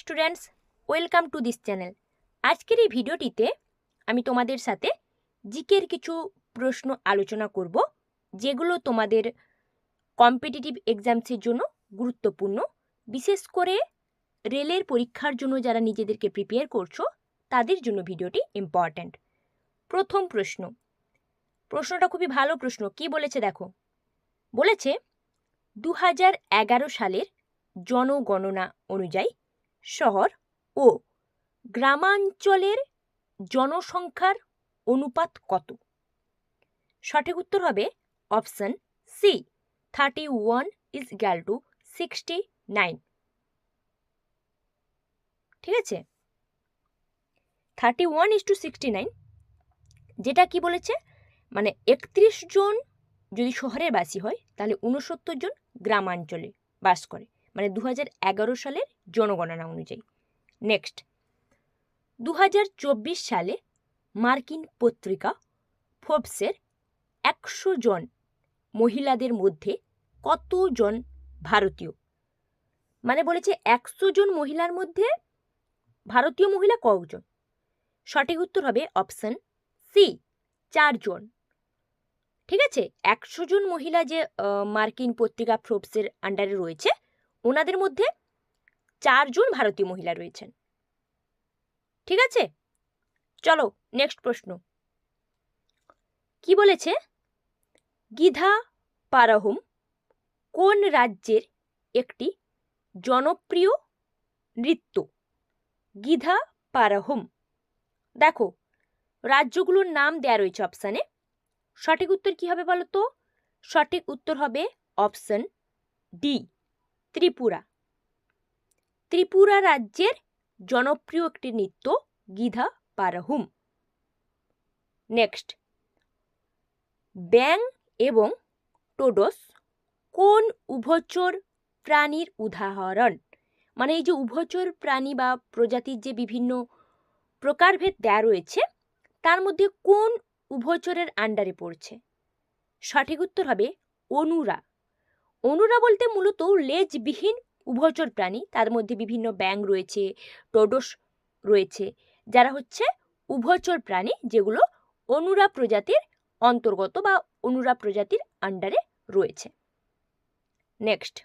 Students, welcome to this channel. আজকের এই ভিডিওটিতে আমি তোমাদের সাথে জিকের কিছু প্রশ্ন আলোচনা করব, যেগুলো তোমাদের কম্পিটিটিভ এক্সামসের জন্য গুরুত্বপূর্ণ। বিশেষ করে রেলের পরীক্ষার জন্য যারা নিজেদেরকে প্রিপেয়ার করছ, তাদের জন্য ভিডিওটি ইম্পর্ট্যান্ট। প্রথম প্রশ্ন, প্রশ্নটা খুবই ভালো প্রশ্ন, কি বলেছে দেখো? বলেছে দু হাজার এগারো সালের জনগণনা অনুযায়ী শহর ও গ্রামাঞ্চলের জনসংখ্যার অনুপাত কত? সঠিক উত্তর হবে option C thirty one is equal to sixty nine ঠিক আছে? Thirty one is to sixty nine যেটা কি বলেছে? মানে একত্রিশ জন যদি শহরের বাসী হয়, তাহলে উনসত্তর জন গ্রামাঞ্চলে বাস করে। মানে দু হাজার এগারো সালের জনগণনা অনুযায়ী। নেক্সট দু হাজার চব্বিশ সালে মার্কিন পত্রিকা ফোর্বসের একশো জন মহিলাদের মধ্যে কতজন ভারতীয়? মানে বলেছে একশো জন মহিলার মধ্যে ভারতীয় মহিলা কজন সঠিক উত্তর হবে অপশন সি চারজন। ঠিক আছে? একশো জন মহিলা যে মার্কিন পত্রিকা ফ্রোপসের আন্ডারে রয়েছে ওনাদের মধ্যে চারজন ভারতীয় মহিলা রয়েছেন। ঠিক আছে? চলো নেক্সট প্রশ্ন। কি বলেছে? গিধা পারাহুম কোন রাজ্যের একটি জনপ্রিয় নৃত্য? গিধা পারাহুম। দেখো, রাজ্যগুলোর নাম দেয়া রয়েছে অপশানে সঠিক উত্তর কি হবে বলো তো সঠিক উত্তর হবে অপশন ডি ত্রিপুরা। ত্রিপুরা রাজ্যের জনপ্রিয় একটি নৃত্য গিধা পারাহুম। নেক্সট ব্যাং এবং টোডস কোন উভচর প্রাণীর উদাহরণ? মানে এই যে উভচর প্রাণী বা প্রজাতির যে বিভিন্ন প্রকারভেদ দেয়া রয়েছে, তার মধ্যে কোন উভচরের আন্ডারে পড়ছে? সঠিক উত্তর হবে অনুরা। অনুরা বলতে মূলত লেজবিহীন উভচর প্রাণী। তার মধ্যে বিভিন্ন ব্যাং রয়েছে, টোডস রয়েছে, যারা হচ্ছে উভচর প্রাণী যেগুলো অনুরা প্রজাতির অন্তর্গত বা অনুরা প্রজাতির আন্ডারে রয়েছে। নেক্সট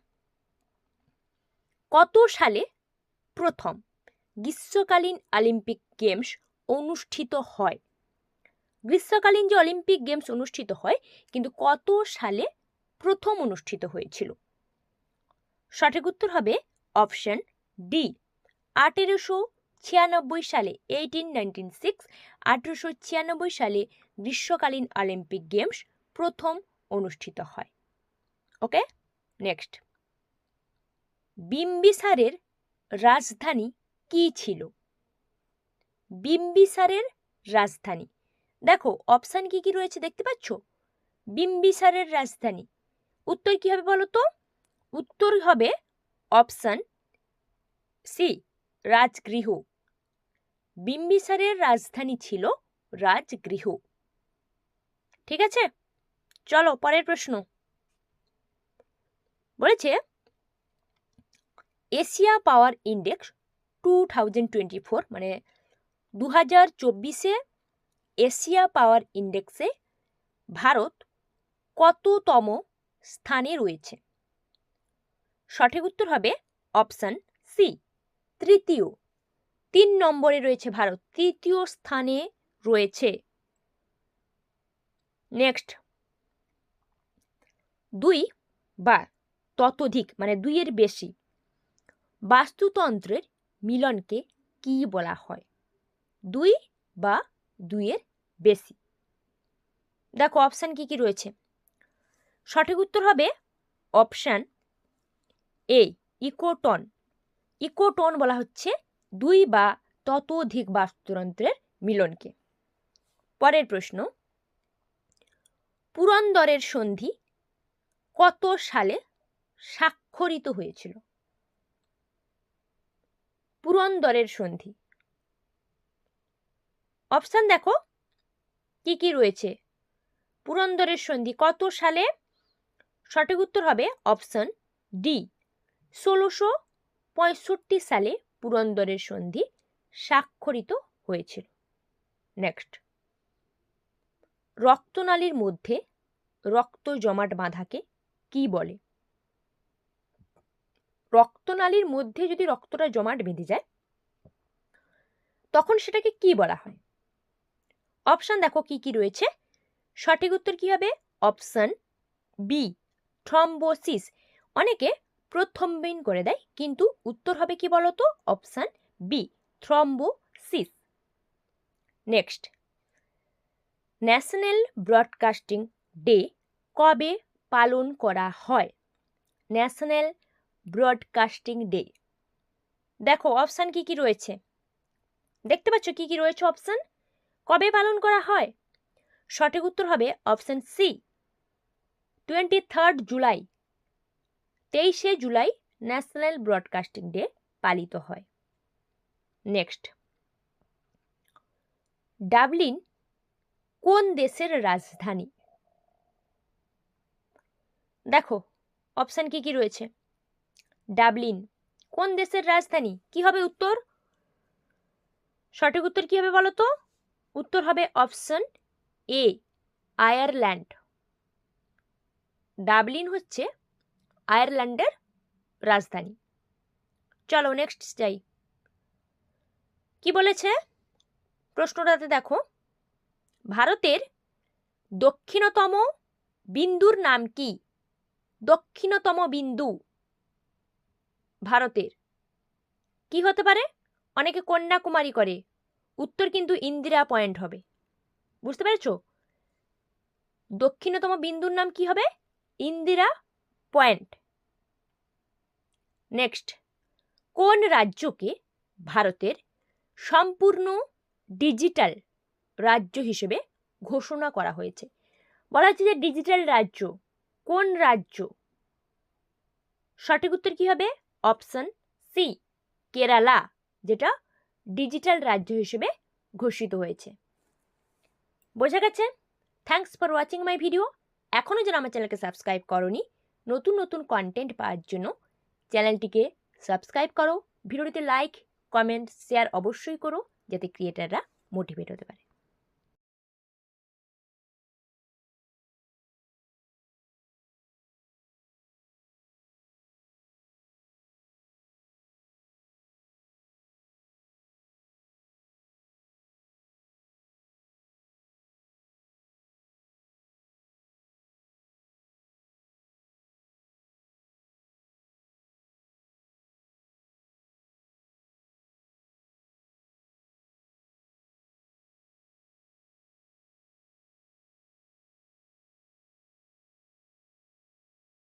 কত সালে প্রথম গ্রীষ্মকালীন অলিম্পিক গেমস অনুষ্ঠিত হয়? গ্রীষ্মকালীন যে অলিম্পিক গেমস অনুষ্ঠিত হয়, কিন্তু কত সালে প্রথম অনুষ্ঠিত হয়েছিল। সঠিক উত্তর হবে অপশন ডি। আঠেরোশো ছিয়ানব্বই সালে এইটিন নাইনটিন সিক্স আঠেরোশো ছিয়ানব্বই সালে গ্রীষ্মকালীন অলিম্পিক গেমস প্রথম অনুষ্ঠিত হয়। ওকে নেক্সট বিম্বিসারের রাজধানী কি ছিল? বিম্বিসারের রাজধানী। দেখো অপশান কি কি রয়েছে দেখতে পাচ্ছ? বিম্বিসারের রাজধানী। উত্তর কি হবে বলো তো? উত্তর হবে অপশান সি রাজগৃহ। বিম্বিসারের রাজধানী ছিল রাজগৃহ। ঠিক আছে? চলো, পরের প্রশ্ন। বলেছে, Asia power index two thousand twenty four মানে দু হাজার চব্বিশে এশিয়া পাওয়ার ইন্ডেক্সে ভারত কততম স্থানে রয়েছে। সঠিক উত্তর হবে অপশান সি তৃতীয়। তিন নম্বরে রয়েছে ভারত, তৃতীয় স্থানে রয়েছে। নেক্সট দুই বা ততোধিক মানে দুইয়ের বেশি বাস্তুতন্ত্রের মিলনকে কি বলা হয়? দুই বা দুইয়ের বেশি। দেখো, অপশান কি কি রয়েছে? সঠিক উত্তর হবে অপশান এ, ইকোটন। ইকোটন বলা হচ্ছে দুই বা ততোধিক বাস্তুতন্ত্রের মিলনকে। পরের প্রশ্ন পুরন্দরের সন্ধি কত সালে স্বাক্ষরিত হয়েছিল? পুরন্দরের সন্ধি। অপশান দেখো, কি কি রয়েছে? পুরন্দরের সন্ধি কত সালে সঠিক উত্তর হবে অপশন ডি। ষোলোশো পঁয়ষট্টি সালে পুরন্দরের সন্ধি স্বাক্ষরিত হয়েছিল। নেক্সট রক্তনালীর মধ্যে রক্ত জমাট বাঁধাকে কি বলে? রক্তনালীর মধ্যে যদি রক্তটা জমাট বেঁধে যায়, তখন সেটাকে কি বলা হয়? অপশান দেখো কি কি রয়েছে। সঠিক উত্তর কি হবে? Option B. থ্রম্বোসিস। অনেকে প্রথম্বিন করে দেয়, কিন্তু উত্তর হবে কি বলতো? Option B, thrombosis. Next. National broadcasting day কবে পালন করা হয়? National broadcasting day. দেখো, অপশান কি কি রয়েছে? দেখতে পাচ্ছ কি কি রয়েছে অপশান? কবে পালন করা হয়? সঠিক উত্তর হবে option C twenty third July তেইশে জুলাই ন্যাশনাল ব্রডকাস্টিং ডে পালিত হয়। নেক্সট ডাবলিন কোন দেশের রাজধানী? দেখো অপশান কি কি রয়েছে? ডাবলিন কোন দেশের রাজধানী? কি হবে উত্তর? সঠিক উত্তর কি হবে বলো তো? উত্তর হবে অপশন এ আয়ারল্যান্ড ডাবলিন হচ্ছে আয়ারল্যান্ডের রাজধানী। চলো নেক্সট যাই। কি বলেছে? প্রশ্নটাতে দেখো। ভারতের দক্ষিণতম বিন্দুর নাম কি? দক্ষিণতম বিন্দু ভারতের। কি হতে পারে? অনেকে কন্যাকুমারী করে। উত্তর কিন্তু ইন্দিরা পয়েন্ট হবে। বুঝতে পেরেছ? দক্ষিণতম বিন্দুর নাম কি হবে? ইন্দিরা পয়েন্ট। নেক্সট কোন রাজ্যকে ভারতের সম্পূর্ণ ডিজিটাল রাজ্য হিসেবে ঘোষণা করা হয়েছে? বলা হচ্ছে যে ডিজিটাল রাজ্য, কোন রাজ্য? সঠিক উত্তর কি হবে? অপশন সি কেরালা, যেটা ডিজিটাল রাজ্য হিসেবে ঘোষিত হয়েছে। বোঝা গেছে? Thanks for watching my video এখনও যেন আমার চ্যানেলকে সাবস্ক্রাইব করনি, নতুন নতুন কন্টেন্ট পাওয়ার জন্য চ্যানেলটিকে সাবস্ক্রাইব করো, ভিডিওটিতে লাইক কমেন্ট শেয়ার অবশ্যই করো, যাতে ক্রিয়েটাররা মোটিভেট হতে পারে।